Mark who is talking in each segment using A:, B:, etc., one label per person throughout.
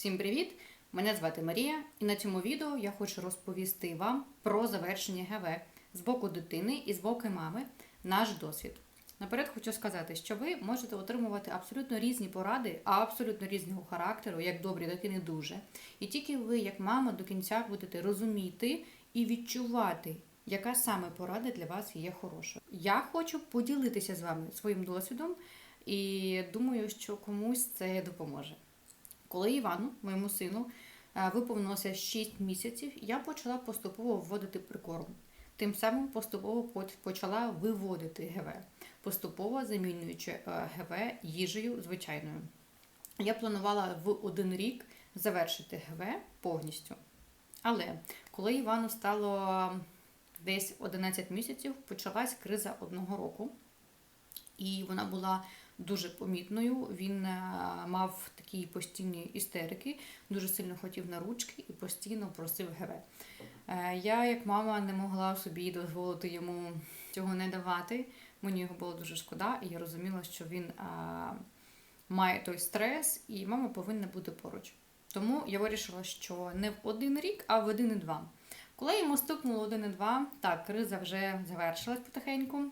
A: Всім привіт! Мене звати Марія, і на цьому відео я хочу розповісти вам про завершення ГВ з боку дитини і з боку мами, наш досвід. Наперед хочу сказати, що ви можете отримувати абсолютно різні поради, а абсолютно різного характеру, як добрі, так і не дуже. І тільки ви, як мама, до кінця будете розуміти і відчувати, яка саме порада для вас є хорошою. Я хочу поділитися з вами своїм досвідом і думаю, що комусь це допоможе. Коли Івану, моєму сину, е, виповнилося 6 місяців, я почала поступово вводити прикорм. Тим самим поступово почала виводити ГВ, поступово замінюючи е, ГВ їжею звичайною. Я планувала в один рік завершити ГВ повністю. Але коли Івану стало десь 11 місяців, почалась криза одного року, і вона була дуже помітною. Він е, мав такі постійні істерики, дуже сильно хотів на ручки і постійно просив ГВ. Е, Я, як мама, не могла собі дозволити йому цього не давати. Мені його було дуже шкода, і я розуміла, що він е, має той стрес, і мама повинна бути поруч. Тому я вирішила, що не в один рік, а в один і два. Коли йому стукнуло один і два, так, криза вже завершилась потихеньку.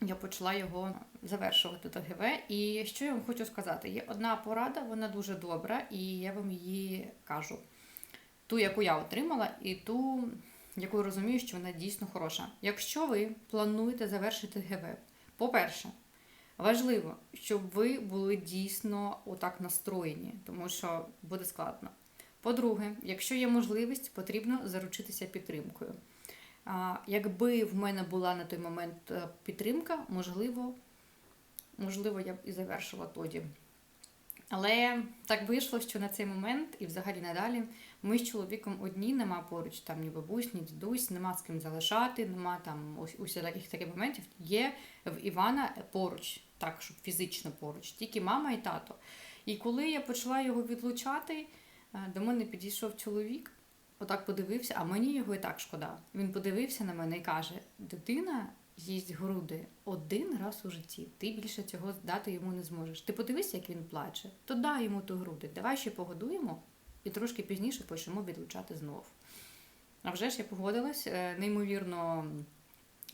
A: Я почала його завершувати до ГВ. І що я вам хочу сказати? Є одна порада, вона дуже добра, і я вам її кажу. Ту, яку я отримала, і ту, яку розумію, що вона дійсно хороша. Якщо ви плануєте завершити ГВ, по-перше, важливо, щоб ви були дійсно отак настроєні, тому що буде складно. По-друге, якщо є можливість, потрібно заручитися підтримкою. Якби в мене була на той момент е, підтримка, можливо, можливо, я б і завершила тоді. Але так вийшло, що на цей момент і взагалі надалі ми з чоловіком одні, нема поруч там ні бабусь, ні дідусь, нема з ким залишати, нема там ус- усіляких таких моментів. Є в Івана поруч, так, щоб фізично поруч, тільки мама і тато. І коли я почала його відлучати, е, до мене підійшов чоловік, отак подивився, а мені його і так шкода. Він подивився на мене і каже: дитина їсть груди один раз у житті. Ти більше цього дати йому не зможеш. Ти подивись, як він плаче, то дай йому ту груди. Давай ще погодуємо і трошки пізніше почнемо відлучати знов. А вже ж я погодилась, е, неймовірно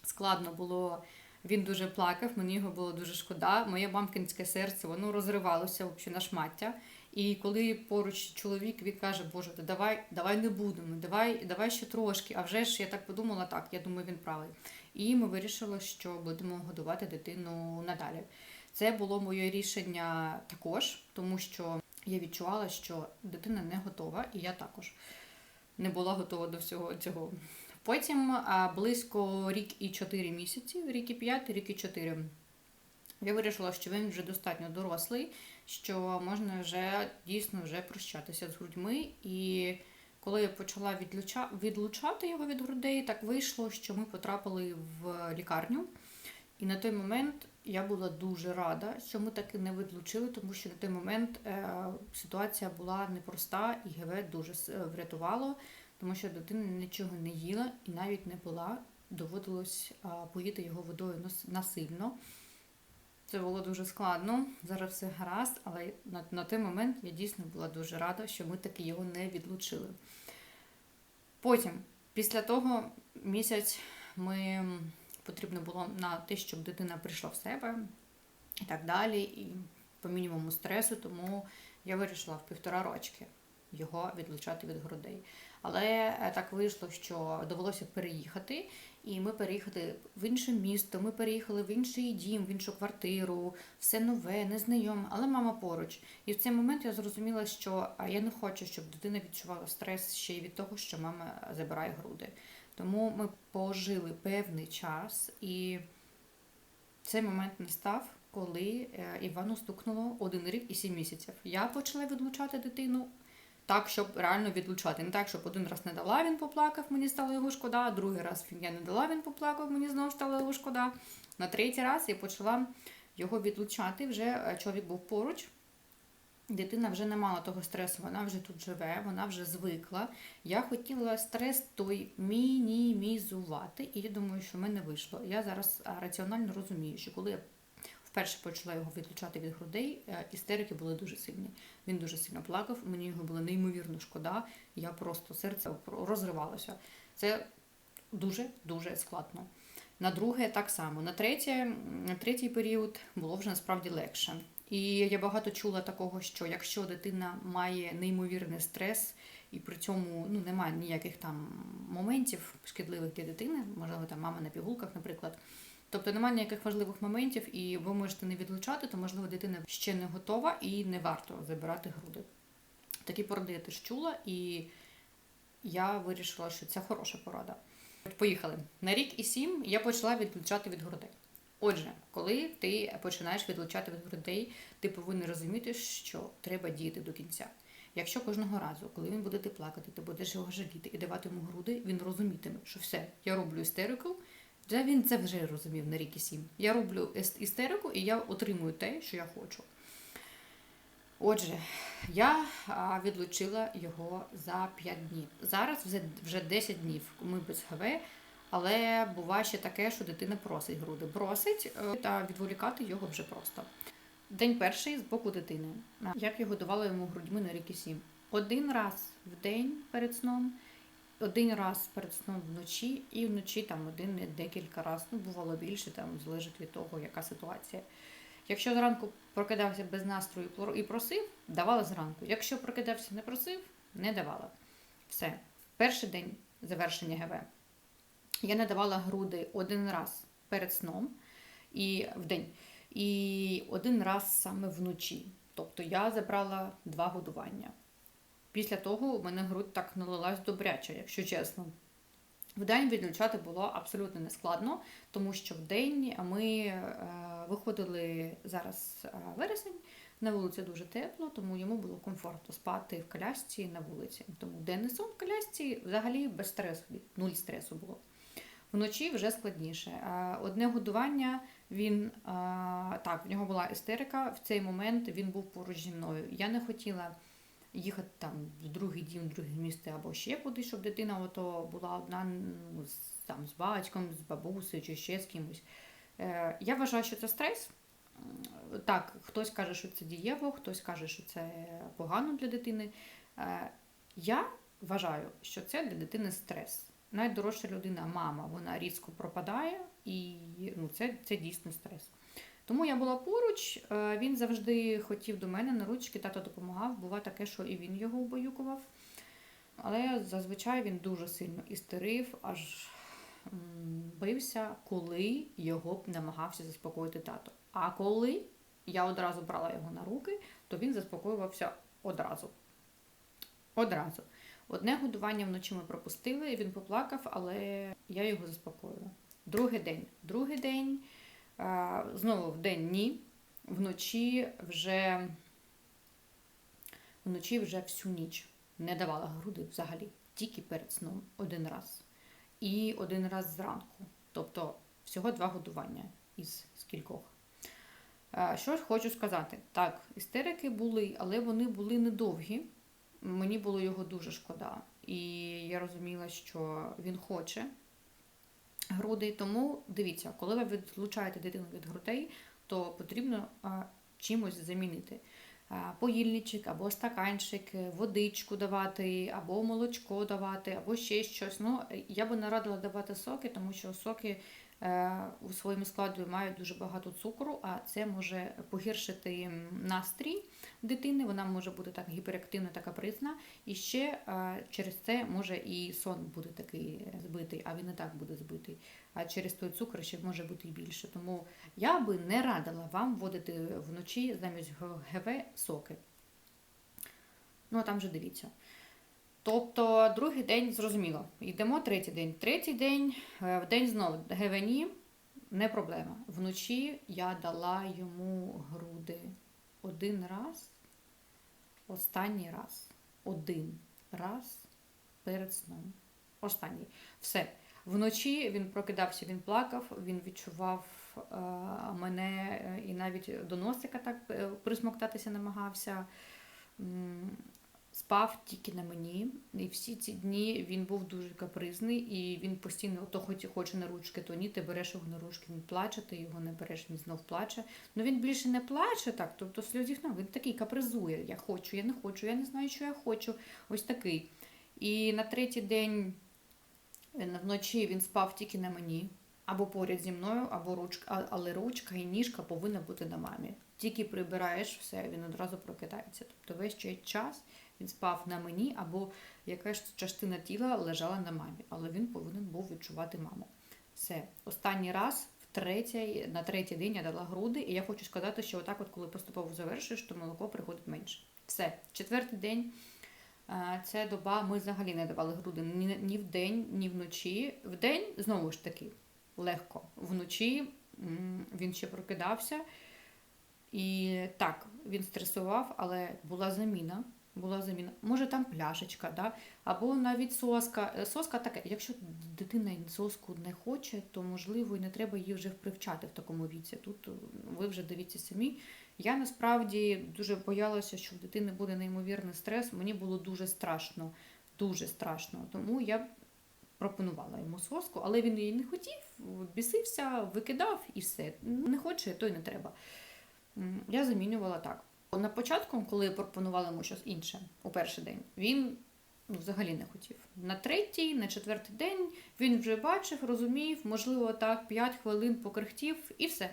A: складно було. Він дуже плакав, мені його було дуже шкода. Моє мамкинське серце воно розривалося взагалі на шмаття. І коли поруч чоловік він каже, Боже, давай, давай не будемо, давай, давай ще трошки. А вже ж я так подумала, так, я думаю, він правий. І ми вирішили, що будемо годувати дитину надалі. Це було моє рішення також, тому що я відчувала, що дитина не готова, і я також не була готова до всього цього. Потім близько рік і 4 місяці, рік і 5, рік і 4. Я вирішила, що він вже достатньо дорослий, що можна вже дійсно вже прощатися з грудьми. І коли я почала відлуча... відлучати його від грудей, так вийшло, що ми потрапили в лікарню. І на той момент я була дуже рада, що ми таки не відлучили, тому що на той момент е, ситуація була непроста, і ГВ дуже е, врятувало, тому що дитина нічого не їла і навіть не пила. Доводилось поїти його водою нас- насильно. Це було дуже складно. Зараз все гаразд, але на, на той момент я дійсно була дуже рада, що ми таки його не відлучили. Потім, після того, місяць ми потрібно було на те, щоб дитина прийшла в себе і так далі, і по мінімуму стресу, тому я вирішила в півтора рочки його відлучати від грудей. Але е, так вийшло, що довелося переїхати, і ми переїхали в інше місто, ми переїхали в інший дім, в іншу квартиру, все нове, незнайоме, але мама поруч. І в цей момент я зрозуміла, що я не хочу, щоб дитина відчувала стрес ще й від того, що мама забирає груди. Тому ми пожили певний час, і цей момент настав, коли е, Івану стукнуло один рік і сім місяців. Я почала відлучати дитину так, щоб реально відлучати. Не так, щоб один раз не дала, він поплакав, мені стало його шкода, другий раз я не дала, він поплакав, мені знову стало його шкода. На третій раз я почала його відлучати. Вже е, чоловік був поруч. Дитина вже не мала того стресу, вона вже тут живе, вона вже звикла. Я хотіла стрес той мінімізувати, і я думаю, що в мене вийшло. Я зараз раціонально розумію, що коли я вперше почала його відлучати від грудей, е, істерики були дуже сильні. Він дуже сильно плакав, мені його було неймовірно шкода. Я просто серце розривалося. Це дуже дуже складно. На друге так само. На третє, на третій період було вже насправді легше. І я багато чула такого, що якщо дитина має неймовірний стрес, і при цьому ну, немає ніяких там моментів шкідливих для дитини, можливо, там мама на пігулках, наприклад. Тобто немає ніяких важливих моментів, і ви можете не відлучати, то можливо дитина ще не готова і не варто забирати груди. Такі поради я теж чула, і я вирішила, що це хороша порада. Поїхали. На рік і сім я почала відлучати від грудей. Отже, коли ти починаєш відлучати від грудей, ти повинен розуміти, що треба діяти до кінця. Якщо кожного разу, коли він буде плакати, ти будеш його жаліти і давати йому груди, він розумітиме, що все, я роблю істерику. Вже він це вже розумів на рік і сім. Я роблю істерику і я отримую те, що я хочу. Отже, я відлучила його за 5 днів. Зараз вже вже 10 днів. Ми без ГВ, але буває ще таке, що дитина просить груди. Просить е, та відволікати його вже просто. День перший з боку дитини. Як я годувала йому грудьми на рік і сім. Один раз в день перед сном, один раз перед сном вночі, і вночі там один декілька разів. Ну, бувало більше, там залежить від того, яка ситуація. Якщо зранку прокидався без настрою і просив, давала зранку. Якщо прокидався не просив, не давала. Все. Перший день завершення ГВ. Я не давала груди один раз перед сном і в день, і один раз саме вночі. Тобто я забрала два годування. Після того у мене грудь так налилась добряче, якщо чесно. В день відлучати було абсолютно нескладно, тому що в день ми е, виходили зараз е, вересень, на вулиці дуже тепло, тому йому було комфортно спати в колясці на вулиці. Тому денний сон в колясці взагалі без стресу, нуль стресу було. Вночі вже складніше. Е, одне годування він так, в нього була істерика. В цей момент він був поруч зі мною. Я не хотіла їхати там в другий дім, в друге місто або ще кудись, щоб дитина ото була одна ну, з, там, з батьком, з бабусею чи ще з кимось. Е, Я вважаю, що це стрес. Так, хтось каже, що це дієво, хтось каже, що це погано для дитини. Е, Я вважаю, що це для дитини стрес. Найдорожча людина, мама, вона різко пропадає, і ну, це, це дійсно стрес. Тому я була поруч, е, він завжди хотів до мене на ручки, тато допомагав. Бува таке, що і він його убаюкував. Але зазвичай він дуже сильно істерив, аж бився, коли його намагався заспокоїти тато. А коли я одразу брала його на руки, то він заспокоювався одразу. Одразу. Одне годування вночі ми пропустили, він поплакав, але я його заспокоїла. Другий день. Другий день. Знову в день ні, вночі вже вночі вже всю ніч не давала груди взагалі, тільки перед сном один раз. І один раз зранку. Тобто всього два годування із скількох. Що ж хочу сказати? Так, істерики були, але вони були недовгі. Мені було його дуже шкода. І я розуміла, що він хоче грудей. Тому дивіться, коли ви відлучаєте дитину від грудей, то потрібно чимось замінити. Поїльничок або стаканчик, водичку давати, або молочко давати, або ще щось. Ну, Я би не радила давати соки, тому що соки Е, у своєму складі мають дуже багато цукру, а це може погіршити настрій дитини. Вона може бути так гіперактивна та капризна. І ще е, через це може і сон буде такий збитий, а він і так буде збитий. А через той цукор ще може бути і більше. Тому я би не радила вам вводити вночі замість ГВ соки. Ну, а там вже дивіться. Тобто другий день зрозуміло. Йдемо третій день. Третій день, е, в день знову гевені не проблема. Вночі я дала йому груди один раз, останній раз. Один раз перед сном. Останній. Все. Вночі він прокидався, він плакав, він відчував е, мене е, і навіть до носика так присмоктатися намагався спав тільки на мені. І всі ці дні він був дуже капризний, і він постійно то хоч хоче на ручки, то ні, ти береш його на ручки, він плаче, ти його не береш, він знов плаче. Ну він більше не плаче так, тобто сльозів ну, він такий капризує. Я хочу, я не хочу, я не знаю, що я хочу. Ось такий. І на третій день е, вночі він спав тільки на мені. Або поряд зі мною, або ручка, але ручка і ніжка повинна бути на мамі. Тільки прибираєш все, він одразу прокидається. Тобто весь час він спав на мені, або якась частина тіла лежала на мамі, але він повинен був відчувати маму. Все. Останній раз, втретє, на третій день я дала груди, і я хочу сказати, що отак, от, коли поступово завершуєш, то молоко приходить менше. Все. Четвертий день. Це доба, ми взагалі не давали груди ні, ні вдень, ні вночі. Вдень, знову ж таки, легко. Вночі він ще прокидався. І так, він стресував, але була заміна. Була заміна. Може там пляшечка, да? або навіть соска. Е, Соска таке, якщо дитина соску не хоче, то можливо і не треба її вже привчати в такому віці. Тут е, ви вже дивіться самі. Я насправді дуже боялася, що в дитини буде неймовірний стрес. Мені було дуже страшно, дуже страшно. Тому я пропонувала йому соску, але він її не хотів, бісився, викидав і все. Не хоче, то й не треба. Я замінювала так. На початку, коли я пропонувала йому щось інше у перший день, він ну, взагалі не хотів. На третій, на четвертий день він вже бачив, розумів, можливо, так 5 хвилин покрихтів і все.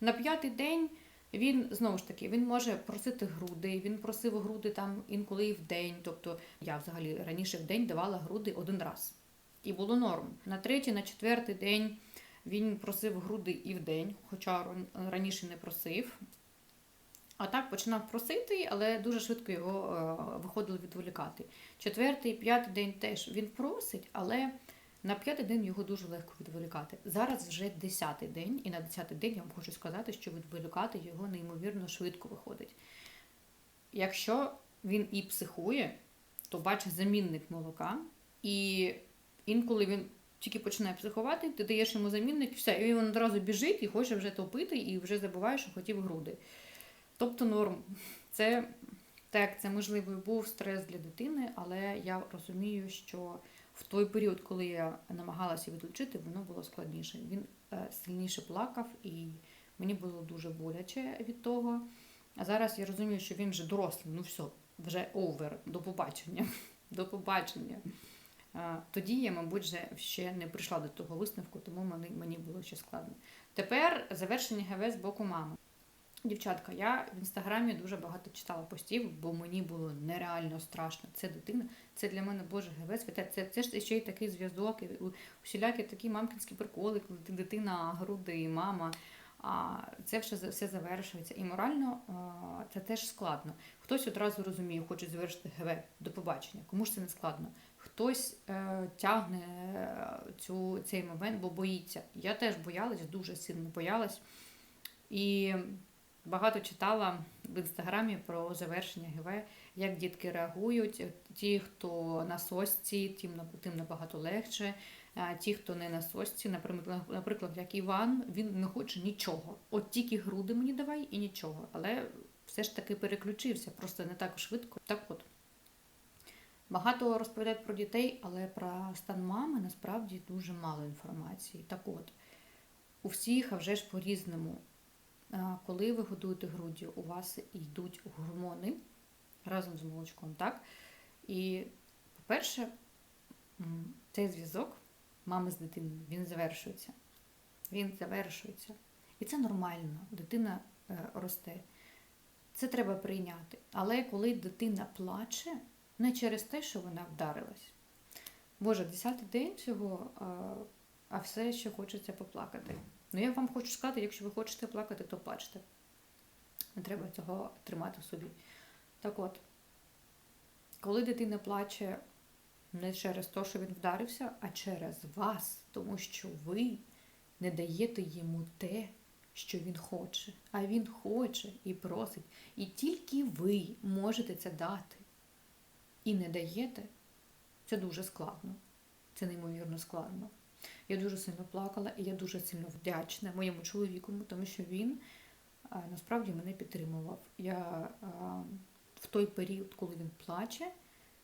A: На п'ятий день він знову ж таки він може просити груди, він просив груди там інколи і в день. Тобто я взагалі раніше в день давала груди один раз. І було норм. На третій, на четвертий день він просив груди і в день, хоча раніше не просив. А так починав просити, але дуже швидко його е, виходило відволікати. Четвертий, п'ятий день теж він просить, але на п'ятий день його дуже легко відволікати. Зараз вже десятий день, і на десятий день я вам хочу сказати, що відволікати його неймовірно швидко виходить. Якщо він і психує, то бачить замінник молока, і інколи він тільки починає психувати, ти даєш йому замінник, все, і він одразу біжить і хоче вже топити, і вже забуває, що хотів груди. Тобто норм. Це так, це можливо був стрес для дитини, але я розумію, що в той період, коли я намагалася відлучити, воно було складніше. Він е, сильніше плакав, і мені було дуже боляче від того. А зараз я розумію, що він вже дорослий, ну все, вже овер, до побачення. До побачення. Тоді я, мабуть, вже ще не прийшла до того висновку, тому мені, було ще складно. Тепер завершення ГВ з боку мами. Дівчатка, я в інстаграмі дуже багато читала постів, бо мені було нереально страшно. Це дитина, це для мене Боже ГВ святе. Це, це ж ще й такий зв'язок, усілякі такі мамкінські приколи, коли ти дитина, груди, і мама. А це все, все завершується. І морально а, це теж складно. Хтось одразу розуміє, хоче завершити ГВ до побачення. Кому ж це не складно? Хтось е, тягне е, цю, цей момент, бо боїться. Я теж боялась, дуже сильно боялась. І багато читала в інстаграмі про завершення ГВ, як дітки реагують. Ті, хто на сосці, тим, набагато легше. Ті, хто не на сосці, наприклад, як Іван, він не хоче нічого. От тільки груди мені давай і нічого. Але все ж таки переключився, просто не так швидко. Так от. Багато розповідають про дітей, але про стан мами насправді дуже мало інформації. Так от, у всіх, а вже ж по-різному. Коли ви годуєте груддю, у вас йдуть гормони разом з молочком, так? І, по-перше, цей зв'язок мами з дитиною, він завершується. Він завершується. І це нормально. Дитина е, росте. Це треба прийняти. Але коли дитина плаче, не через те, що вона вдарилась. Боже, десятий день всього, а, а все ще хочеться поплакати. Ну, я вам хочу сказати, якщо ви хочете плакати, то плачте. Не треба цього тримати в собі. Так от, коли дитина плаче не через те, що він вдарився, а через вас, тому що ви не даєте йому те, що він хоче. А він хоче і просить. І тільки ви можете це дати. І не даєте, це дуже складно. Це неймовірно складно. Я дуже сильно плакала, і я дуже сильно вдячна моєму чоловіку, тому що він насправді мене підтримував. Я в той період, коли він плаче,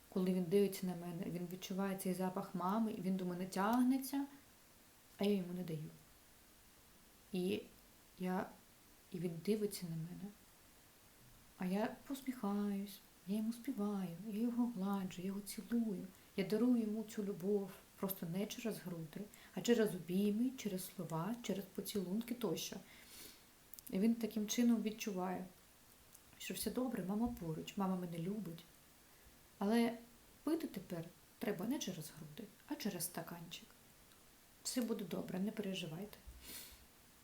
A: коли він дивиться на мене, він відчуває цей запах мами, він до мене тягнеться, а я йому не даю. І, я, і він дивиться на мене. А я посміхаюсь, я йому співаю, я його гладжу, я його цілую. Я дарую йому цю любов просто не через груди, а через обійми, через слова, через поцілунки тощо. І він таким чином відчуває, що все добре, мама поруч, мама мене любить. Але пити тепер треба не через груди, а через стаканчик. Все буде добре, не переживайте.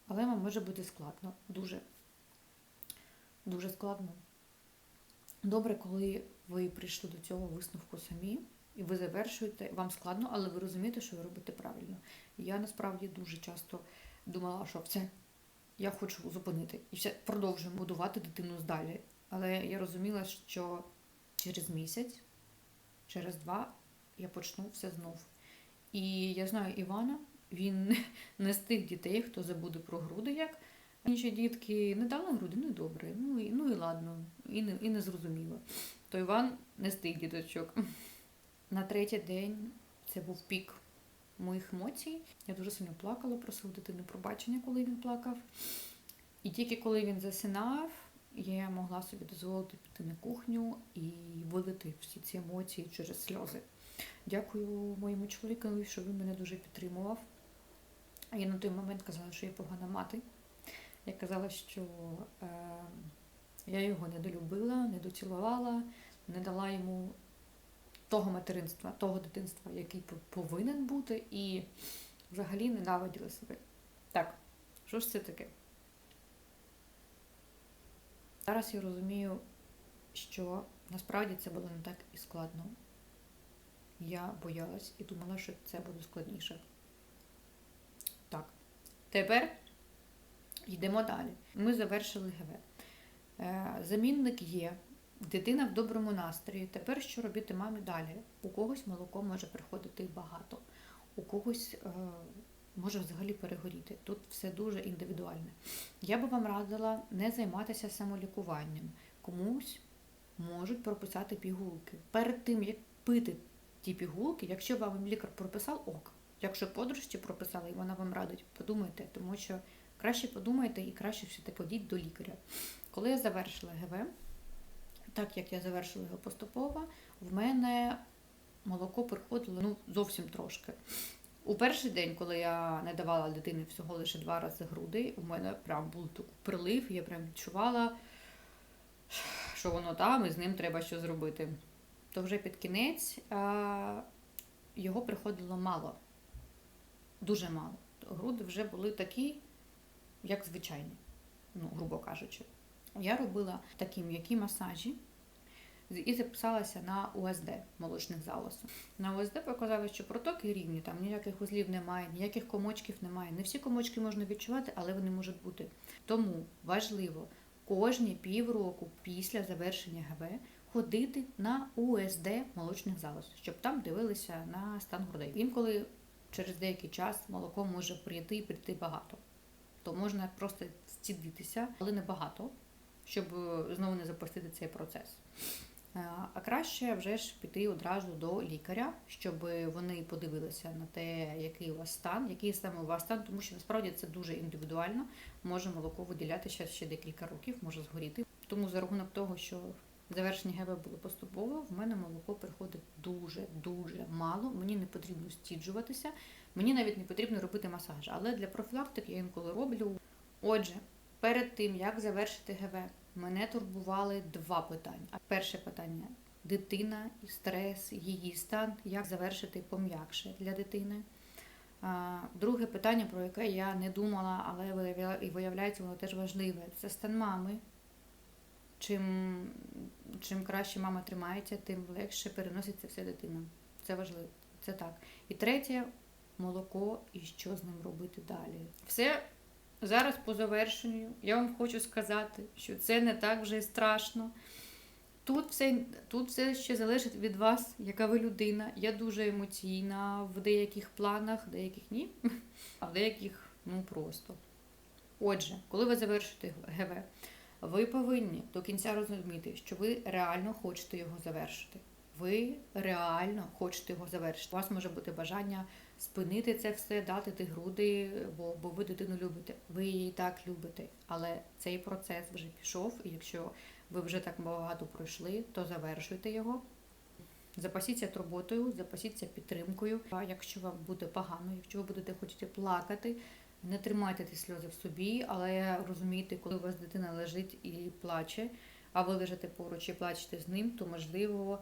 A: Але вам може бути складно, дуже, дуже складно. Добре, коли ви прийшли до цього висновку самі, і ви завершуєте, вам складно, але ви розумієте, що ви робите правильно. Я насправді дуже часто думала, що все, я хочу зупинити і все продовжуємо будувати дитину здалі. Але я розуміла, що через місяць, через два я почну все знов. І я знаю Івана, він не з тих дітей, хто забуде про груди, як інші дітки не дали груди, ну і добре, ну і, ну і ладно, і не, і не зрозуміло. То Іван не з тих діточок. На третій день це був пік моїх емоцій. Я дуже сильно плакала, просила дитини пробачення, коли він плакав. І тільки коли він засинав, я могла собі дозволити піти на кухню і вилити всі ці емоції через сльози. Дякую моєму чоловікові, що він мене дуже підтримував. А я на той момент казала, що я погана мати. Я казала, що е, я його недолюбила, недоцілувала, не дала йому того материнства, того дитинства, який повинен бути, і взагалі ненавиділа себе. Так, що ж це таке? Зараз я розумію, що насправді це було не так і складно. Я боялась і думала, що це буде складніше. Так. Тепер йдемо далі. Ми завершили ГВ. Е, замінник є. Дитина в доброму настрої. Тепер що робити мамі далі? У когось молоко може приходити багато, у когось е, може взагалі перегоріти. Тут все дуже індивідуальне. Я би вам радила не займатися самолікуванням. Комусь можуть прописати пігулки. Перед тим, як пити ті пігулки, якщо вам лікар прописав ок. Якщо подружці прописала і вона вам радить, подумайте, тому що краще подумайте і краще все-таки ходіть до лікаря. Коли я завершила ГВ, так як я завершила його поступово, в мене молоко приходило ну, зовсім трошки. У перший день, коли я не давала дитині всього лише два рази груди, у мене прям був такий прилив, я прям відчувала, що воно там і з ним треба щось зробити. То вже під кінець його приходило мало, дуже мало. Груди вже були такі, як звичайні, ну, грубо кажучи. Я робила такі м'які масажі і записалася на УСД молочних залозів. На УСД показали, що протоки рівні, там ніяких вузлів немає, ніяких комочків немає. Не всі комочки можна відчувати, але вони можуть бути. Тому важливо кожні півроку після завершення ГВ ходити на УСД молочних залоз, щоб там дивилися на стан грудей. Інколи через деякий час молоко може прийти і прийти багато. То можна просто стідитися, але не багато щоб е, знову не запустити цей процес. Е, а краще вже ж піти одразу до лікаря, щоб вони подивилися на те, який у вас стан, який саме у вас стан, тому що насправді це дуже індивідуально. Може молоко виділятися ще декілька років, може згоріти. Тому за рахунок того, що завершення ГВ було поступово, в мене молоко приходить дуже-дуже мало. Мені не потрібно стіджуватися, мені навіть не потрібно робити масаж. Але для профілактики я інколи роблю. Отже, перед тим як завершити ГВ. Мене турбували два питання. Перше питання дитина, стрес, її стан, як завершити пом'якше для дитини. Друге питання, про яке я не думала, але і виявляється, воно теж важливе це стан мами. Чим чим краще мама тримається, тим легше переноситься вся дитина. Це важливо, це так. І третє молоко і що з ним робити далі. Все Зараз по завершенню я вам хочу сказати, що це не так вже страшно. Тут все тут все ще залежить від вас, яка ви людина. Я дуже емоційна в деяких планах, деяких ні, а в деяких ну просто. Отже, коли ви завершите ГВ, ви повинні до кінця розуміти, що ви реально хочете його завершити. ви реально хочете його завершити. У вас може бути бажання спинити це все, дати ті груди, бо, бо ви дитину любите. Ви її так любите. Але цей процес вже пішов, і якщо ви вже так багато пройшли, то завершуйте його. Запасіться турботою, запасіться підтримкою. А якщо вам буде погано, якщо ви будете хотіти плакати, не тримайте ті сльози в собі, але розумійте, коли у вас дитина лежить і плаче, а ви лежите поруч і плачете з ним, то можливо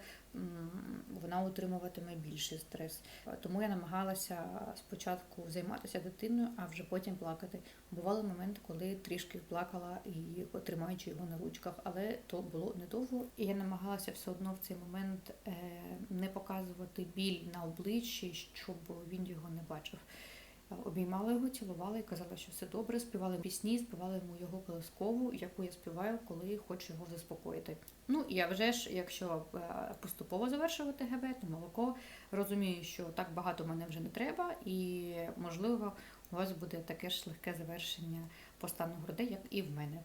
A: вона отримуватиме більший стрес. Тому я намагалася спочатку займатися дитиною, а вже потім плакати. Бували моменти, коли трішки плакала і тримаючи його на ручках, але то було недовго. І я намагалася все одно в цей момент е, не показувати біль на обличчі, щоб він його не бачив. Обіймала його, цілувала і казала, що все добре. Співали пісні, співала йому його колискову, яку я співаю, коли хочу його заспокоїти. Ну і я вже ж, якщо е, поступово завершувати ГБ, то молоко розумію, що так багато мене вже не треба, і можливо у вас буде таке ж легке завершення по стану грудей, як і в мене.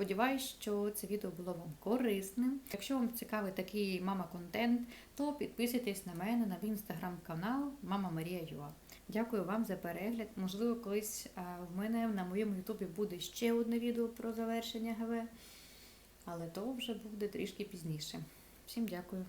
A: Сподіваюсь, що це відео було вам корисним. Якщо вам цікавий такий мама-контент, то підписуйтесь на мене на мій інстаграм-канал Мама Марія Юа. Дякую вам за перегляд. Можливо, колись а, в мене на моєму ютубі буде ще одне відео про завершення ГВ, але то вже буде трішки пізніше. Всім дякую.